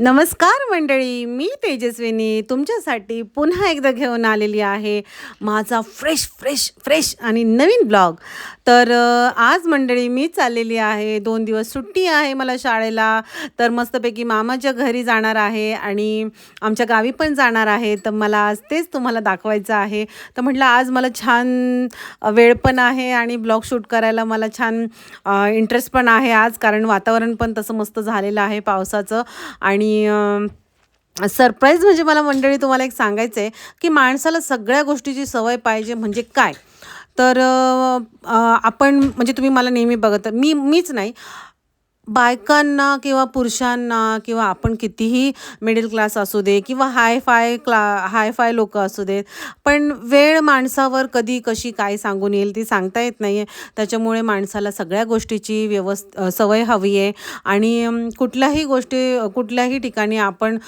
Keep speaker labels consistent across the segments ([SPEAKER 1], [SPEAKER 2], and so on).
[SPEAKER 1] नमस्कार मंडळी मी तेजस्विनी. तुमच्यासाठी पुन्हा एकदा घेऊन आलेली आहे माझा फ्रेश फ्रेश फ्रेश आणि नवीन ब्लॉग तर आज मंडळी मी चाललेली आहे. दोन दिवस सुट्टी आहे मला शाळेला. तर मस्तपैकी मामाच्या घरी जाणार आहे आणि आमच्या गावी पण जाणार आहे. तर मला आज तेच तुम्हाला दाखवायचं आहे. तर म्हटलं आज मला छान वेळ पण आहे आणि ब्लॉग शूट करायला मला छान इंटरेस्ट पण आहे आज. कारण वातावरण पण तसं मस्त झालेलं आहे पावसाचं. आणि आणि सरप्राईज म्हणजे मला मंडळी तुम्हाला एक सांगायचं आहे की माणसाला सगळ्या गोष्टीची सवय पाहिजे म्हणजे काय? तर आपण म्हणजे तुम्ही मला नेहमी बघत मी मीच नाही. बायकांना किंवा पुरुषांना किंवा आपण कितीही मिडल क्लास असू दे किंवा हाय फाय क्ला हाय फाय लोक असू देत पण वेळ माणसावर कधी कशी काय सांगून येईल ती सांगता येत नाही आहे त्याच्यामुळे माणसाला सगळ्या गोष्टीची व्यवस् सवय हवी आहे. आणि कुठल्याही गोष्टी कुठल्याही ठिकाणी आपण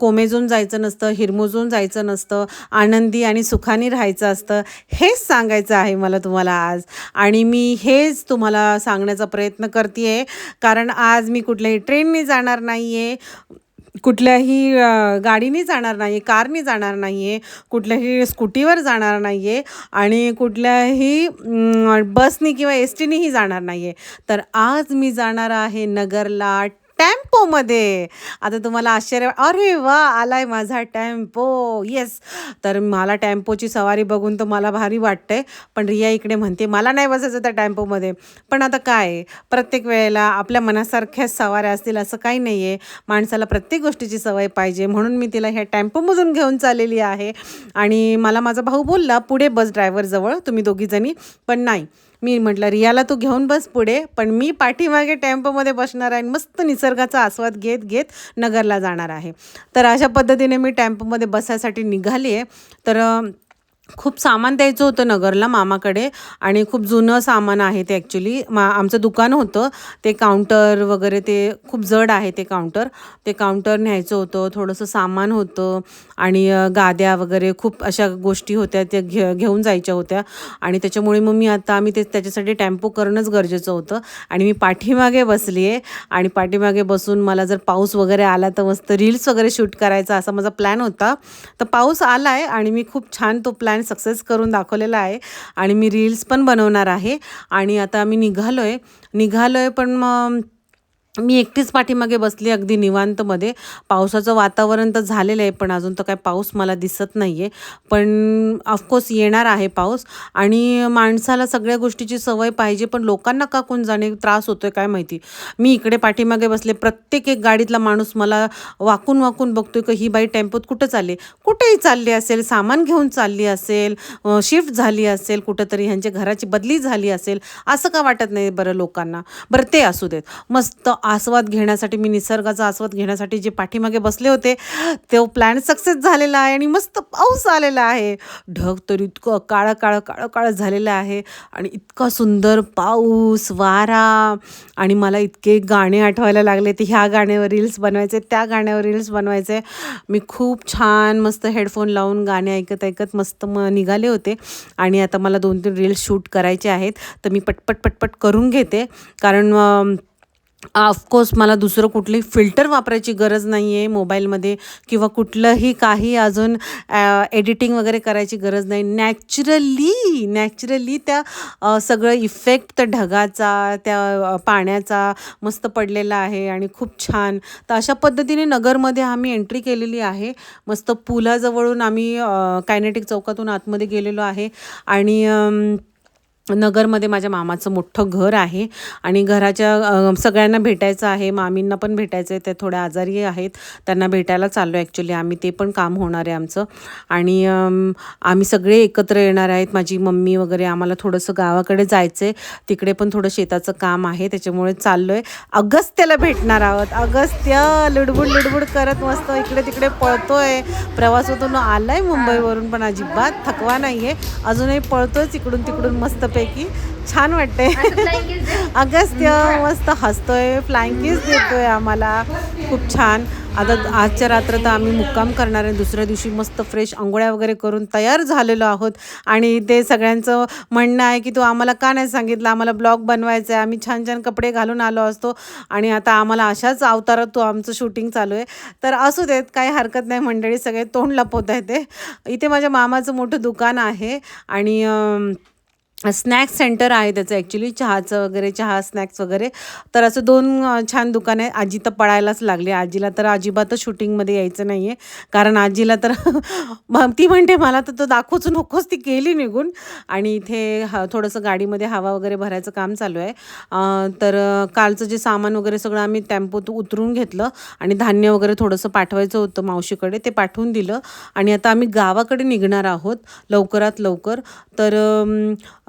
[SPEAKER 1] कोमेजून जायचं नसतं हिरमुजून जायचं नसतं आनंदी आणि सुखाने राहायचं असतं हेच सांगायचं आहे मला तुम्हाला आज. आणि मी हेच तुम्हाला सांगण्याचा प्रयत्न करते आहे कारण कारण आज मी कुठल्याही ट्रेनने जाणार नाही आहे कुठल्याही गाडीने जाणार नाही आहे कारने जाणार नाही आहे कुठल्याही स्कूटीवर जाणार नाही आहे आणि कुठल्याही बसने किंवा एस टीनेही जाणार नाही आहे तर आज मी जाणार आहे नगरला टेम्पोमध्ये. आता तुम्हाला आश्चर्य अरे वा आलाय माझा टेम्पो. येस तर मला टेम्पोची सवारी बघून तर मला भारी वाटतंय. पण रिया इकडे म्हणते मला नाही बसायचं त्या टेम्पोमध्ये. पण आता काय? प्रत्येक वेळेला आपल्या मनासारख्याच सवाऱ्या असतील असं काही नाही आहे माणसाला प्रत्येक गोष्टीची सवय पाहिजे. म्हणून मी तिला ह्या टेम्पोमधून घेऊन चाललेली आहे. आणि मला माझा भाऊ बोलला पुढे बस ड्रायव्हरजवळ तुम्ही दोघीजणी पण नाही. मी म्हटलं रियाला तू घेऊन बस पुढे पण मी पाठीमागे टेम्पोमध्ये बसणार आहे. आणि मस्त निसर्गाचा आस्वाद घेत घेत नगरला जाणार आहे. तर अशा पद्धतीने मी टेम्पोमध्ये बसायसाठी निघाली आहे तर खूप सामान द्यायचं होतं नगरला मामाकडे आणि खूप जुनं सामान आहे ते ॲक्च्युली मा आमचं दुकान होतं ते काउंटर वगैरे ते खूप जड आहे ते काउंटर ते काउंटर न्यायचं होतं थोडंसं सामान होतं आणि गाद्या वगैरे खूप अशा गोष्टी होत्या त्या घे घेऊन जायच्या होत्या. आणि त्याच्यामुळे मग मी आता आम्ही ते त्याच्यासाठी टेम्पो करणंच गरजेचं होतं. आणि मी पाठीमागे बसली आहे आणि पाठीमागे बसून मला जर पाऊस वगैरे आला तर मस्त रील्स वगैरे शूट करायचा असा माझा प्लॅन होता. तर पाऊस आला आहे आणि मी खूप छान तो प्लॅन सक्सेस करून दाखवलेला आहे. आणि मी रील्स पण बनवणार आहे. आणि आता मी निघालो आहे निघालो आहे पण मग मी एकटीच पाठीमागे बसली अगदी निवांतमध्ये. पावसाचं वातावरण तर झालेलं आहे पण अजून तर काय पाऊस मला दिसत नाही आहे पण ऑफकोर्स येणार आहे पाऊस. आणि माणसाला सगळ्या गोष्टीची सवय पाहिजे पण लोकांना का कोण जाणे? त्रास होतो आहे काय माहिती? मी इकडे पाठीमागे बसले प्रत्येक एक गाडीतला माणूस मला वाकून वाकून बघतोय की ही बाई टेम्पोत कुठं चालली कुठेही चालली असेल सामान घेऊन चालली असेल शिफ्ट झाली असेल कुठंतरी ह्यांच्या घराची बदली झाली असेल असं का वाटत नाही बरं लोकांना? बरं ते असू देत. मस्त आस्वाद घेण्यासाठी मी निसर्गाचा आस्वाद घेण्यासाठी जे पाठीमागे बसले होते तो प्लॅन सक्सेस झालेला आहे आणि मस्त पाऊस आलेला आहे. ढग तर इतकं काळं काळं काळं काळं झालेलं आहे आणि इतका सुंदर पाऊस वारा आणि मला इतके गाणे आठवायला लागले ते ह्या गाण्यावर रील्स बनवायचे त्या गाण्यावर रील्स बनवायचे. मी खूप छान मस्त हेडफोन लावून गाणे ऐकत ऐकत मस्त मग निघाले होते आणि आता मला दोन तीन रील्स शूट करायचे आहेत. तर मी पटपट पटपट करून घेते. कारण ऑफकोर्स मला दुसरं कुठलंही फिल्टर वापरायची गरज नाही आहे मोबाईलमध्ये किंवा कुठलंही काही अजून एडिटिंग वगैरे करायची गरज नाही. नॅचरली नॅचरली त्या सगळं इफेक्ट त्या ढगाचा त्या पाण्याचा मस्त पडलेला आहे आणि खूप छान. तर अशा पद्धतीने नगरमध्ये आम्ही एंट्री केलेली आहे. मस्त पुलाजवळून आम्ही कायनेटिक चौकातून आतमध्ये गेलेलो आहे. आणि नगरमध्ये माझ्या मामाचं मोठं घर आहे आणि घराच्या सगळ्यांना भेटायचं आहे. मामींना पण भेटायचं आहे. ते थोड्या आजारी आहेत. त्यांना भेटायला चाललो आहे ॲक्च्युली आम्ही ते पण काम होणार आहे आमचं. आणि आम्ही सगळे एकत्र येणार आहेत. माझी मम्मी वगैरे आम्हाला थोडंसं गावाकडे जायचं आहे तिकडे पण थोडं शेताचं काम आहे. त्याच्यामुळे चाललो आहे अगस्त्याला भेटणार आहोत. अगस्त्य लुडबुड लुडबुड करत मस्त इकडे तिकडे पळतो आहे प्रवासातून आहे मुंबईवरून पण अजिबात थकवा नाही आहे अजूनही पळतोच इकडून तिकडून मस्त मस्तपैकी छान वाटते अगस्त्य मस्त हसतोय फ्लाइंग किस देतोय आम्हाला. खूप छान. आता आजच्या रात्र तर आम्ही मुक्काम करणार आहे. दुसऱ्या दिवशी मस्त फ्रेश आंघोळ्या वगैरे करून तयार झालेलो आहोत. आणि ते सगळ्यांचं म्हणणं आहे की तू आम्हाला का नाही सांगितलं? आम्हाला ब्लॉग बनवायचं आहे. आम्ही छान छान कपडे घालून आलो असतो. आणि आता आम्हाला अशाच अवतारात तू आमचं शूटिंग चालू आहे. तर असू देत काही हरकत नाही मंडळी. सगळे तोंड लपवत आहे ते इथे माझ्या मामाचं मोठं दुकान आहे. आणि स्नॅक्स सेंटर आहे त्याचं ॲक्च्युली चहाचं वगैरे चहा स्नॅक्स वगैरे. तर असं दोन छान दुकान आहे आजी तर पळायलाच लागली. आजीला तर अजिबातच शूटिंगमध्ये यायचं नाही आहे कारण आजीला तर ती म्हणते मला तर तो दाखवूच नकोस ती केली निघून. आणि इथे ह थोडंसं गाडीमध्ये हवा वगैरे भरायचं काम चालू आहे. तर कालचं जे सामान वगैरे सगळं आम्ही टेम्पोत उतरून घेतलं. आणि धान्य वगैरे थोडंसं पाठवायचं होतं मावशीकडे. ते पाठवून दिलं. आणि आता आम्ही गावाकडे निघणार आहोत लवकरात लवकर. तर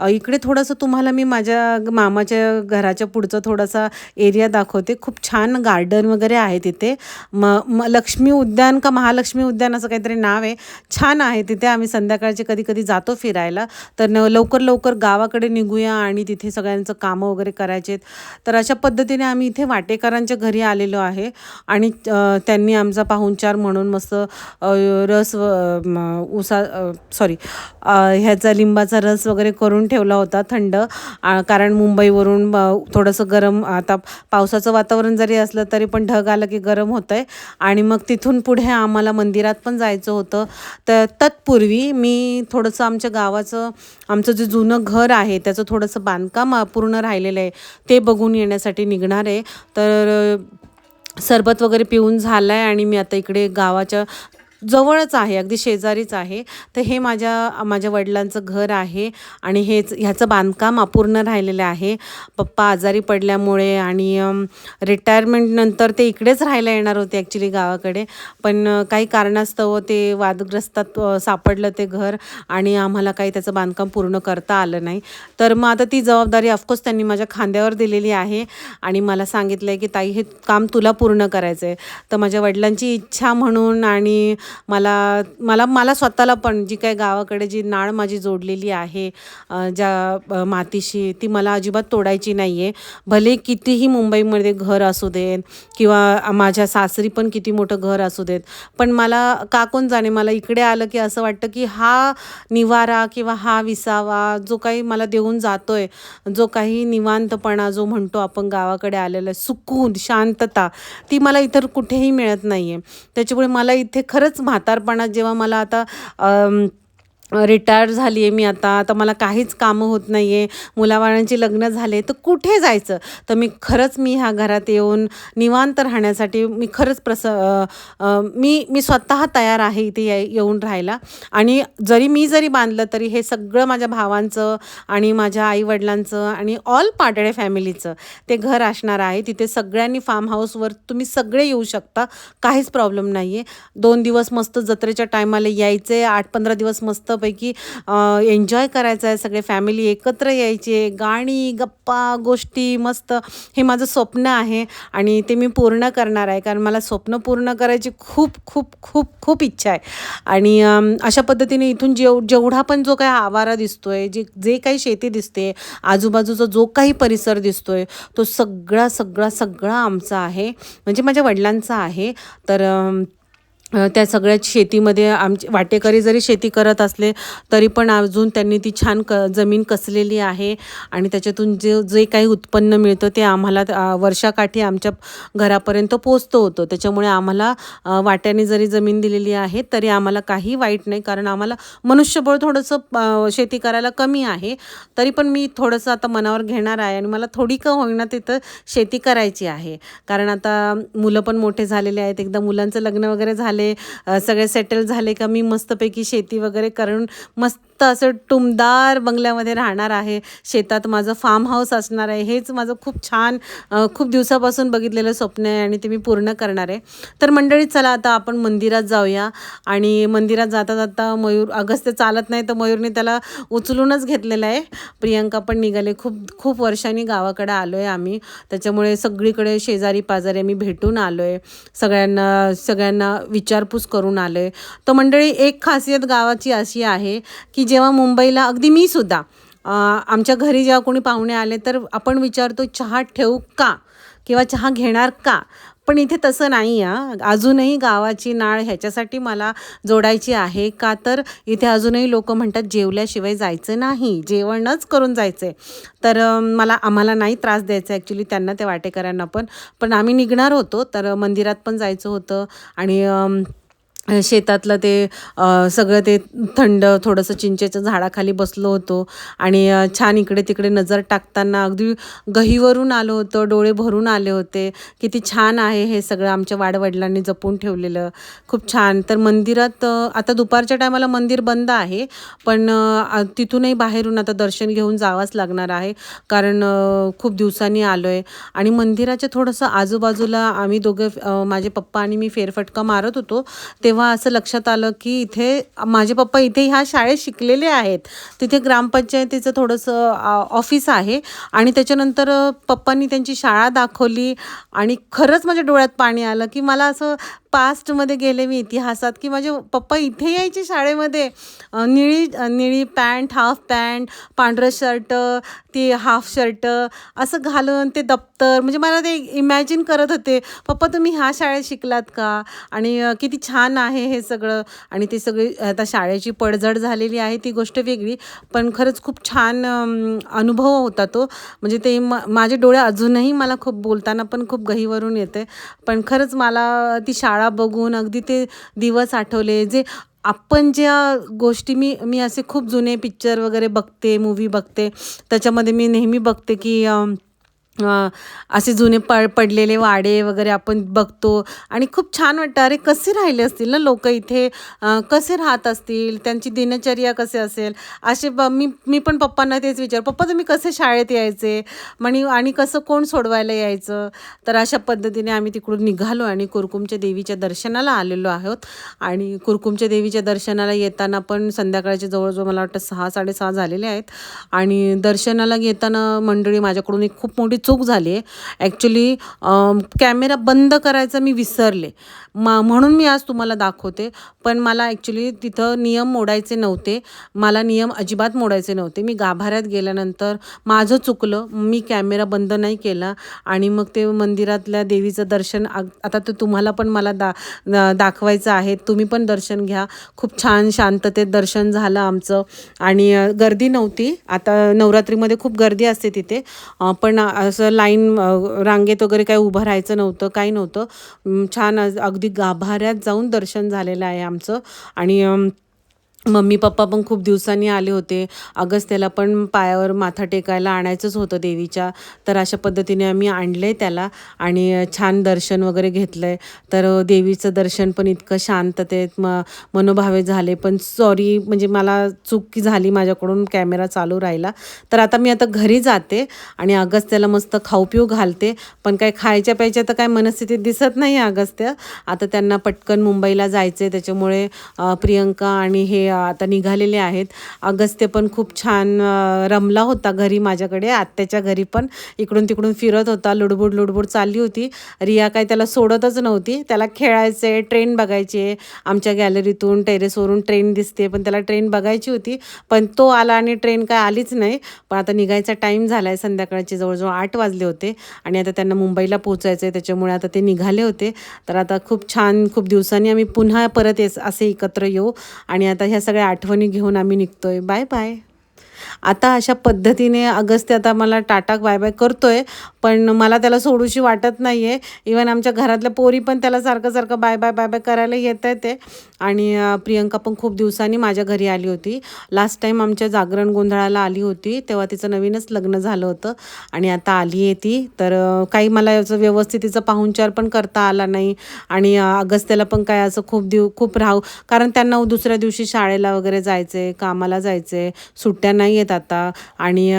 [SPEAKER 1] इकडे थोडंसं तुम्हाला मी माझ्या मामाच्या घराच्या पुढचं थोडासा एरिया दाखवते. खूप छान गार्डन वगैरे आहे तिथे. म म लक्ष्मी उद्यान का महालक्ष्मी उद्यान असं काहीतरी नाव आहे. छान आहे तिथे. आम्ही संध्याकाळचे कधी कधी जातो फिरायला. तर न लवकर लवकर गावाकडे निघूया आणि तिथे सगळ्यांचं कामं वगैरे करायचे तर अशा पद्धतीने आम्ही इथे वाटेकरांच्या घरी आलेलो आहे. आणि त्यांनी आमचा पाहुणचार म्हणून मस्त रस उसा सॉरी ह्याचा लिंबाचा रस वगैरे करून ठेवला होता थंड. कारण मुंबईवरून थोडंसं गरम आता पावसाचं वातावरण जरी असलं तरी पण ढग आलं की गरम होतं आहे आणि मग तिथून पुढे आम्हाला मंदिरात पण जायचं होतं. तर तत्पूर्वी मी थोडंसं आमच्या गावाचं आमचं जे जुनं घर आहे त्याचं थोडंसं बांधकाम पूर्ण राहिलेलं आहे. ते बघून येण्यासाठी निघणार आहे. तर सरबत वगैरे पिऊन झालं आहे आणि मी आता इकडे गावाच्या जवळच आहे अगदी शेजारीच आहे. तर हे माझ्या माझ्या वडिलांचं घर आहे आणि हेच ह्याचं बांधकाम अपूर्ण राहिलेलं आहे. पप्पा आजारी पडल्यामुळे आणि रिटायरमेंटनंतर ते इकडेच राहायला येणार होते ॲक्च्युली गावाकडे. पण काही कारणास्तव ते वादग्रस्तात सापडलं ते घर आणि आम्हाला काही त्याचं बांधकाम पूर्ण करता आलं नाही. तर मग आता ती जबाबदारी ऑफकोर्स त्यांनी माझ्या खांद्यावर दिलेली आहे आणि मला सांगितलं आहे की ताई हे काम तुला पूर्ण करायचं आहे तर माझ्या वडिलांची इच्छा म्हणून आणि मला मला मला स्वतःला पण जी काही गावाकडे जी नाळ माझी जोडलेली आहे ज्या मातीशी ती मला अजिबात तोडायची नाही आहे भले कितीही मुंबईमध्ये घर असू देत किंवा माझ्या सासरी पण किती मोठं घर असू देत पण मला का कोण जाणे मला इकडे आलं की असं वाटतं की हा निवारा किंवा हा विसावा जो काही मला देऊन जातोय जो काही निवांतपणा जो म्हणतो आपण गावाकडे आलेला सुकून शांतता ती मला इतर कुठेही मिळत नाही आहे त्याच्यामुळे मला इथे खरंच म्हातारपणात जेव्हा मला आता रिटायर झाली आहे मी आता आता मला काहीच कामं होत नाही आहे मुलाबाळांची लग्न झाले तर कुठे जायचं? तर मी खरंच मी ह्या घरात येऊन निवांत राहण्यासाठी मी खरंच प्रस मी मी स्वतः तयार आहे इथे ये येऊन राहायला. आणि जरी मी जरी बांधलं तरी हे सगळं माझ्या भावांचं आणि माझ्या आईवडिलांचं आणि ऑल पाटडे फॅमिलीचं ते घर असणार आहे. तिथे सगळ्यांनी फार्म हाऊसवर तुम्ही सगळे येऊ शकता काहीच प्रॉब्लेम नाही आहे दोन दिवस मस्त जत्रेच्या टायमाला यायचे आठ पंधरा दिवस मस्त मस्तपैकी एन्जॉय करायचं आहे. सगळे फॅमिली एकत्र यायचे. गाणी गप्पा गोष्टी मस्त. हे माझं स्वप्न आहे आणि ते मी पूर्ण करणार आहे. कारण मला स्वप्न पूर्ण करायची खूप खूप खूप खूप इच्छा आहे. आणि अशा पद्धतीने इथून जेव जेवढा पण जो काही आवारा दिसतो आहे जे जे काही शेती दिसते आजूबाजूचा जो काही परिसर दिसतो आहे तो सगळा सगळा सगळा आमचा आहे. म्हणजे माझ्या वडिलांचा आहे. तर त्या सगळ्याच शेतीमध्ये आमचे वाटेकरी जरी शेती करत असले तरी पण अजून त्यांनी ती छान क जमीन कसलेली आहे आणि त्याच्यातून जे जे काही उत्पन्न मिळतं ते आम्हाला वर्षाकाठी आमच्या घरापर्यंत पोचतं होतं. त्याच्यामुळे आम्हाला वाट्याने जरी जमीन दिलेली आहे तरी आम्हाला काही वाईट नाही. कारण आम्हाला मनुष्यबळ थोडंसं शेती करायला कमी आहे. तरी पण मी थोडंसं आता मनावर घेणार आहे आणि मला थोडी का होईना तिथं शेती करायची आहे. कारण आता मुलं पण मोठे झालेले आहेत. एकदा मुलांचं लग्न वगैरे झालं झाले सगळे सेटल झाले का मी मस्तपैकी शेती वगैरे करून मस्त असं टुमदार बंगल्यामध्ये राहणार आहे. शेतात माझं फार्म हाऊस असणार आहे. हेच माझं खूप छान खूप दिवसापासून बघितलेलं स्वप्न आहे आणि ते मी पूर्ण करणार आहे. तर मंडळी चला आता आपण मंदिरात जाऊया. आणि मंदिरात जाता जाता मयूर अगस्त्य चालत नाही तर मयूरने त्याला उचलूनच घेतलेलं आहे. प्रियंका पण निघाले. खूप खूप वर्षांनी गावाकडे आलो आहे आम्ही. त्याच्यामुळे सगळीकडे शेजारी पाजारी आम्ही भेटून आलो आहे सगळ्यांना सगळ्यांना विचारपूस करून आलो आहे तर मंडळी एक खासियत गावाची अशी आहे की जेव्हा मुंबईला अगदी मी सुद्धा आमच्या घरी जेव्हा कोणी पाहुणे आले तर आपण विचारतो चहा ठेवू का? किंवा चहा घेणार का? पण इथे तसं नाही आहे अजूनही गावाची नाळ ह्याच्यासाठी मला जोडायची आहे का? तर इथे अजूनही लोक म्हणतात जेवल्याशिवाय जायचं नाही जेवणच करून जायचं आहे तर मला आम्हाला नाही त्रास द्यायचा ॲक्च्युली त्यांना ते वाटेकऱ्यांना पण. पण आम्ही निघणार होतो तर मंदिरात पण जायचं होतं. आणि शेतातलं ते सगळं ते थंड थोडंसं चिंचेच्या झाडाखाली बसलो होतो आणि छान इकडे तिकडे नजर टाकताना अगदी गहीवरून आलो होतो डोळे भरून आले होते. किती छान आहे हे सगळं आमच्या वाडवडिलांनी जपून ठेवलेलं. खूप छान. तर मंदिरात आता दुपारच्या टायमाला मंदिर बंद आहे पण तिथूनही बाहेरून आता दर्शन घेऊन जावंच लागणार आहे कारण खूप दिवसांनी आलो आहे आणि मंदिराच्या थोडंसं आजूबाजूला आम्ही दोघं माझे पप्पा आणि मी फेरफटका मारत होतो तेव्हा असं लक्षात आलं की इथे माझे पप्पा इथे ह्या शाळेत शिकलेले आहेत. तिथे ग्रामपंचायतीचं थोडंसं ऑफिस आहे आणि त्याच्यानंतर पप्पांनी त्यांची शाळा दाखवली आणि खरंच माझ्या डोळ्यात पाणी आलं की मला असं पास्टमध्ये गेले मी इतिहासात की माझे पप्पा इथे यायचे शाळेमध्ये. निळी निळी पॅन्ट हाफ पॅन्ट पांढरं शर्ट ती हाफ शर्ट असं घालून ते दप्तर म्हणजे मला ते इमॅजिन करत होते पप्पा तुम्ही ह्या शाळेत शिकलात का? आणि किती छान आहे हे सगळं. आणि ते सगळी आता शाळेची पडझड झालेली आहे ती गोष्ट वेगळी पण खरंच खूप छान अनुभव होता तो. म्हणजे ते म माझे डोळे अजूनही मला खूप बोलताना पण खूप गहीवरून येते. पण खरंच मला ती शाळा शाळा बघून अगदी ते दिवस आठवले. जे आपण ज्या गोष्टी मी मी असे खूप जुने पिक्चर वगैरे बघते मूवी बघते त्याच्यामध्ये मी नेहमी बघते की असे जुने पड पडलेले वाडे वगैरे आपण बघतो. आणि खूप छान वाटतं अरे कसे राहिले असतील ना लोक इथे? कसे राहत असतील? त्यांची दिनचर्या कसे असेल? असे ब मी मी पण पप्पांना तेच विचार पप्पा तुम्ही कसे शाळेत यायचे? म्हणे आणि कसं कोण सोडवायला यायचं? तर अशा पद्धतीने आम्ही तिकडून निघालो आणि कुरकुमच्या देवीच्या दर्शनाला आलेलो आहोत. आणि कुरकुमच्या देवीच्या दर्शनाला येताना पण संध्याकाळचे जवळजवळ मला वाटतं सहा साडेसहा झालेले आहेत. आणि दर्शनाला येताना मंडळी माझ्याकडून एक खूप मोठी चूक झाली आहे. ॲक्च्युली कॅमेरा बंद करायचा मी विसरले. मा म्हणून मी आज तुम्हाला दाखवते. पण मला ॲक्च्युली तिथं नियम मोडायचे नव्हते. मला नियम अजिबात मोडायचे नव्हते. मी गाभाऱ्यात गेल्यानंतर माझं चुकलं. मी कॅमेरा बंद नाही केला. आणि मग ते मंदिरातल्या देवीचं दर्शन आग- आता ते तुम्हाला पण मला दा दाखवायचं आहे. तुम्ही पण दर्शन घ्या. खूप छान शांततेत दर्शन झालं आमचं. आणि गर्दी नव्हती. आता नवरात्रीमध्ये खूप गर्दी असते तिथे. पण असं लाईन रांगेत वगैरे काही उभं राहायचं नव्हतं काही नव्हतं. छान अगदी गाभाऱ्यात जाऊन दर्शन झालेलं आहे आमचं. आणि मम्मी पप्पा पण खूप दिवसांनी आले होते. अगस्त्याला पण पायावर माथा टेकायला आणायचंच होतं देवीच्या. तर अशा पद्धतीने आम्ही आणलं आहे त्याला आणि छान दर्शन वगैरे घेतलं आहे तर देवीचं दर्शन पण इतकं शांततेत म मनोभावे झाले. पण सॉरी म्हणजे मला चूक झाली माझ्याकडून कॅमेरा चालू राहिला. तर आता मी आता घरी जाते आणि अगस्त्याला मस्त खाऊ पिऊ घालते. पण काय खायच्या प्यायच्या तर काय मनस्थितीत दिसत नाही अगस्त्य. आता त्यांना पटकन मुंबईला जायचं आहे त्याच्यामुळे प्रियंका आणि हे आता निघालेले आहेत. अगस्त्य पण खूप छान रमला होता घरी माझ्याकडे. आत्याच्या घरी पण इकडून तिकडून फिरत होता. लुडबुड लुडबुड चालली होती. रिया काय त्याला सोडतच नव्हती. त्याला खेळायचे ट्रेन बघायचे आमच्या गॅलरीतून टेरेसवरून ट्रेन दिसते पण त्याला ट्रेन बघायची होती. पण तो आला आणि ट्रेन काय आलीच नाही. पण आता निघायचा टाईम झाला आहे संध्याकाळचे. जवळजवळ आठ वाजले होते आणि आता त्यांना मुंबईला पोचायचं आहे त्याच्यामुळे आता ते निघाले होते. तर आता खूप छान खूप दिवसांनी आम्ही पुन्हा परत येस असे एकत्र येऊ. आणि आता ह्या सगळ्या आठवणी घेऊन आम्ही निघतोय. Bye bye. आता अशा पद्धतीने अगस्त्य आता मला टाटा बाय बाय करतोय पण मला त्याला सोडूशी वाटत नाही आहे इवन आमच्या घरातल्या पोरी पण त्याला सारखं सारखं बाय बाय बाय बाय करायला येत आहे ते. आणि प्रियंका पण खूप दिवसांनी माझ्या घरी आली होती. लास्ट टाईम आमच्या जागरण गोंधळाला आली होती तेव्हा तिचं नवीनच लग्न झालं होतं. आणि आता आली आहे ती. तर काही मला याचं व्यवस्थित तिचा पाहुणचार पण करता आला नाही. आणि अगस्त्याला पण काय असं खूप दिव खूप राहू. कारण त्यांना हो दुसऱ्या दिवशी शाळेला वगैरे जायचं आहे कामाला जायचं आहे सुट्ट्या नाही येत आता. आणि